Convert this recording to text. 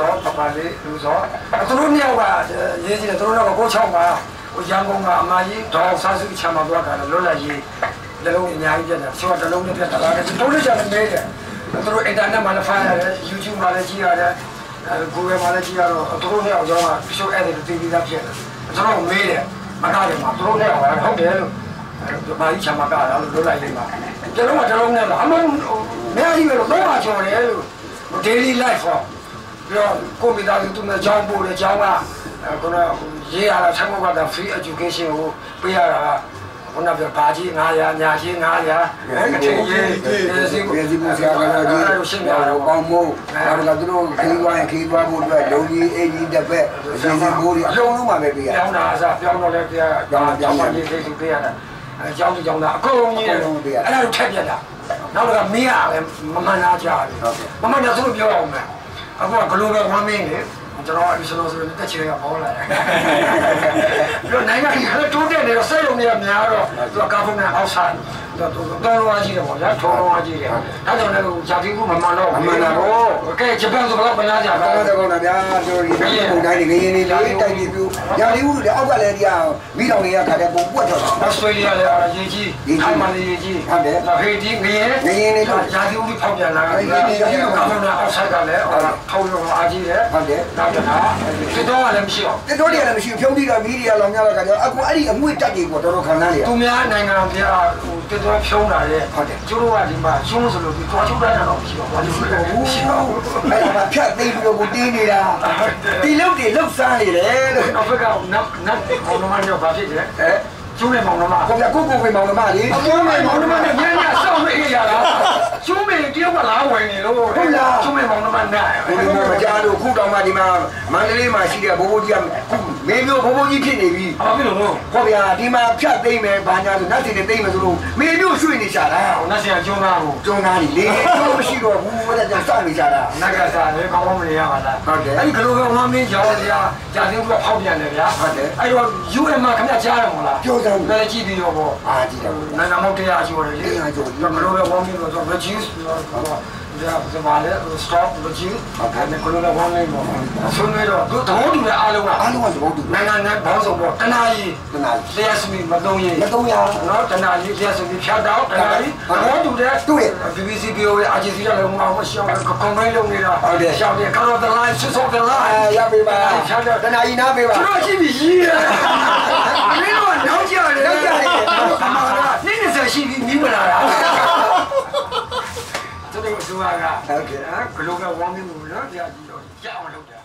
ဆိုတော့သူတို့နှစ်ယောက်ကရေးကြည့်တယ်သူတို့တော့ကိုချောင်းပါဟိုရန်ကုန်ကအမကြီးဒေါ်ဆာစုချမ်းမသွားကြတယ်လွတ်လပ်ရေးတလုံးအများကြီးပြတ်တယ်ဆိုတော့တလုံးနဲ့ပြတ်တာလားသူတို့လည်းကြတယ်မေးတယ်သူတို့အင်တာနက်မှာလည်းဖိုင်ရတယ် YouTube မှာလည်းကြည့်ရတယ်အဲ Google မှာလည်းကြည့်ရတော့သူတို့နှစ်ယောက်တော့ရှုပ်အဲ့ဒါတူပြီးသားဖြစ်တယ်ကျွန်တော်မေးတယ်မကားတယ်မှာသူတို့နှစ်ယောက်ကဟုတ်တယ်လို့အဲဘာကြီးချမ်းမကားတာလို့လွတ်လပ်ရေးမှာကျွန်တော်ကတလုံးနဲ့လားအမမင်းကြီးကတော့တော့ပါချော်တယ်လို့ daily life ဟော ပြီးတော့ကိုမိသားစုသူနဲ့ကြောင်းပို့တယ်ကြောင်းကခုနရေးရတာဆက်မကတာ free education ကိုပေးရတာခုနကဘာကြီး900ညာကြီး900အဲကတိရေးစီကိုပြည်စီမှုဆရာကတော့ဒီရှင်းပြတော့ကောင်းမို့ဒါကသူတို့ခီးသွားရင်ခီးသွားဖို့အတွက်လုံကြီးအေးကြီးတစ်ဖက်အစီအစဉ်မိုးတွေအလုံးလုံးမှာပဲပြရပြောင်းတာအစားပြောင်းတော့လည်းပြရပြောင်းပြောင်းမှရေးသေးသူပေးရတာအဲကြောင်းကြောင်းတာအကုန်ကြီးအဲ့ဒါကိုထက်ပြက်တာနောက်တော့မင်းရလည်းမမှန်တာကြားတယ်မမှန်တာသူတို့ပြောအောင်မယ် အခုက global warming လေကျွန်တော်အဒီလိုဆိုရင်တက်ချင်ကပေါ်လာတယ်ပြီးတော့နိုင်ငံကြီးလည်းတိုးတက်နေတော့စိတ်လုံးတွေကများတော့သူကကာဗွန်ဒိုင်အောက်ဆိုက် တော့တော်တော်ကြီးတယ်ပေါ့ဗျာထုံတော်ကြီးတယ်ဒါကြောင့်လည်းဂျာတိကူမမှန်တော့ကဲဂျပန်ဆိုတော့ဘယ်လားကြာကောပါင်းတဲ့ကောင်းတာဗျာတို့ဒီပုံတိုင်းတွေငရင်လေးလေးတိုက်ပြီးပြညာလေးဦးတွေအောက်ကလည်းဒီဟာမိတော်တွေကခါတဲ့ပုံပွက်တော့ဩစတြေးလျလည်းရေးကြီးထိုင်းမှာလည်းရေးကြီးဟေတီငရင်ဂျာတိကူဖောက်ပြန်လာတယ်ကာဗွန်ဒိုင်အောက်ဆိုက်ကလည်းထောက်ရုံအားကြီးတယ်ဟုတ်တယ်နောက်တစ်ခါဒီတော့လည်းမရှိတော့တက်တော်တွေကလည်းမရှိဖြုံးပြီးတော့မီဒီယာလောင်များတော့ခါကျတော့အခုအဲ့ဒီအငွေ့တက်တွေကိုတော်တော်ခံစားနေရသူများနိုင်ငံပြဟို တော်တော်ဖြုံးတာလေဟုတ်တယ်ကျိုးတို့ကဒီမှာကျုံးဆိုလို့ဒီတော်ချုပ်တာတော့မရှိတော့ဘူးမရှိတော့ဘူးအဲ့ဒါမှဖြတ်သိမ်းပြီးတော့ကိုတင်းနေတာဒီလုတ်တွေလုတ်စားနေတယ်လို့နောက်ဘက်ကနတ်နတ်မောင်နှမတို့ဘာဖြစ်လဲအဲကျိုးနဲ့မောင်နှမကိုပြကိုကိုကိုမောင်နှမလေးအကျိုးနဲ့မောင်နှမနဲ့ညညဆောက်နေရတာကျိုးမေတယောက်ကလာဝင်နေလို့ကျိုးမေမောင်နှမနဲ့ကိုဒီမှာမကြားလို့ခုတောင်မှဒီမှာမန္တလေးမှာရှိတဲ့ဘိုးဘိုးကြီးကခု မင်းမျိုးဘိုးဘိုးကြီးဖြစ်နေပြီဘာဖြစ်လို့လို့ခေါ်ဗျာဒီမှာဖြတ်သိမ့်မယ်ဘာညာဆိုနတ်စီတွေသိမ့်မယ်ဆိုလို့မင်းမျိုးရွှေ့နေကြတာနတ်ဆရာကျုံးသားကိုကျုံသားကြီးလေတော့မရှိတော့ဘူးဘာကြစောင့်နေကြတာနတ်ကစားလေကောင်းကောင်းမနေရပါလားဟုတ်တယ်အဲ့ဒီဂလိုကဝမ်းမင်းကြောင်းတရားကြာသိန်းကဖောက်ပြန်တယ်ဗျာဟုတ်တယ်အဲ့တော့ UN မှာခင်ဗျကြားရမလားပြောစမ်းလည်းကြည့်ပြီးတော့ပေါ့အာကြည့်တော့နိုင်ငံမောက်တရားရှိတယ်လေတရားကျော်ဘယ်လိုလဲဝမ်းမင်းလို့ဆို reduce တော့ဒါကဘာလဲ stop reduce အဲ့ဒါကလည်းဝမ်းမင်းပေါ့ဆွေးနွေးတော့သူသဘောတူတဲ့အားလုံးကအားလုံးက သဘောတူနိုင်ငံနဲ့ဘောင်းဆောင်ပေါ့တနာကြီးတနာတရားစမီမသုံးရင်မတုံးရနော်တနာကြီးတရားစမီဖြတ်တော့တနာကြီးသဘောတူတဲ့တွေ့ BBC BOA အာဂျီစီကလည်းမအောင်ရှောင်းကွန်ပန်းလုပ်နေတာရှောင်းတယ်ကတော့ the line ဆွဆော့ the အာ line ရပေးပါဖြတ်တော့တနာကြီးနားပေးပါကျွန်တော်ကြည့်ပြီးရေးတယ်မင်းတို့ကနောက်ကြတယ်နောက်ကြတယ်အမှန်ကနေ့နေ့ဆက်ရှိပြီးမြင်မလာတာကျွန်တော်တို့ကဟုတ်ကဲ့ဂလိုကဝမ်းမင်းလို့နော်ကြာကြည့်တော့ကြောက်အောင်လုပ်တယ်